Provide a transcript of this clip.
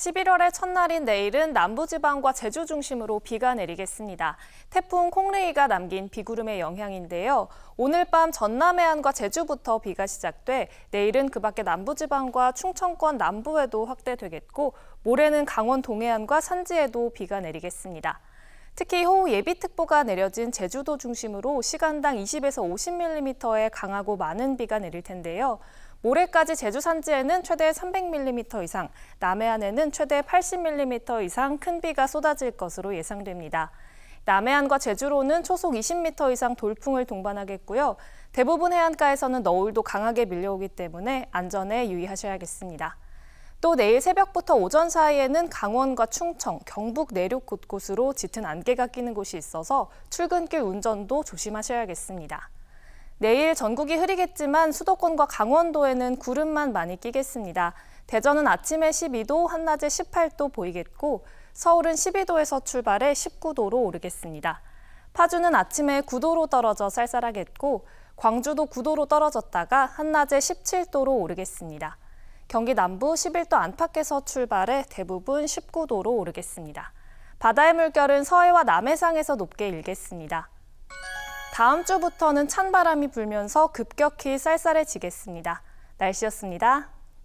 11월의 첫날인 내일은 남부지방과 제주 중심으로 비가 내리겠습니다. 태풍 콩레이가 남긴 비구름의 영향인데요. 오늘 밤 전남 해안과 제주부터 비가 시작돼 내일은 그 밖에 남부지방과 충청권 남부에도 확대되겠고 모레는 강원 동해안과 산지에도 비가 내리겠습니다. 특히 호우 예비특보가 내려진 제주도 중심으로 시간당 20에서 50mm의 강하고 많은 비가 내릴 텐데요. 모레까지 제주 산지에는 최대 300mm 이상, 남해안에는 최대 80mm 이상 큰 비가 쏟아질 것으로 예상됩니다. 남해안과 제주로는 초속 20m 이상 돌풍을 동반하겠고요. 대부분 해안가에서는 너울도 강하게 밀려오기 때문에 안전에 유의하셔야겠습니다. 또 내일 새벽부터 오전 사이에는 강원과 충청, 경북 내륙 곳곳으로 짙은 안개가 끼는 곳이 있어서 출근길 운전도 조심하셔야겠습니다. 내일 전국이 흐리겠지만 수도권과 강원도에는 구름만 많이 끼겠습니다. 대전은 아침에 12도, 한낮에 18도 보이겠고 서울은 12도에서 출발해 19도로 오르겠습니다. 파주는 아침에 9도로 떨어져 쌀쌀하겠고 광주도 9도로 떨어졌다가 한낮에 17도로 오르겠습니다. 경기 남부 11도 안팎에서 출발해 대부분 19도로 오르겠습니다. 바다의 물결은 서해와 남해상에서 높게 일겠습니다. 다음 주부터는 찬바람이 불면서 급격히 쌀쌀해지겠습니다. 날씨였습니다.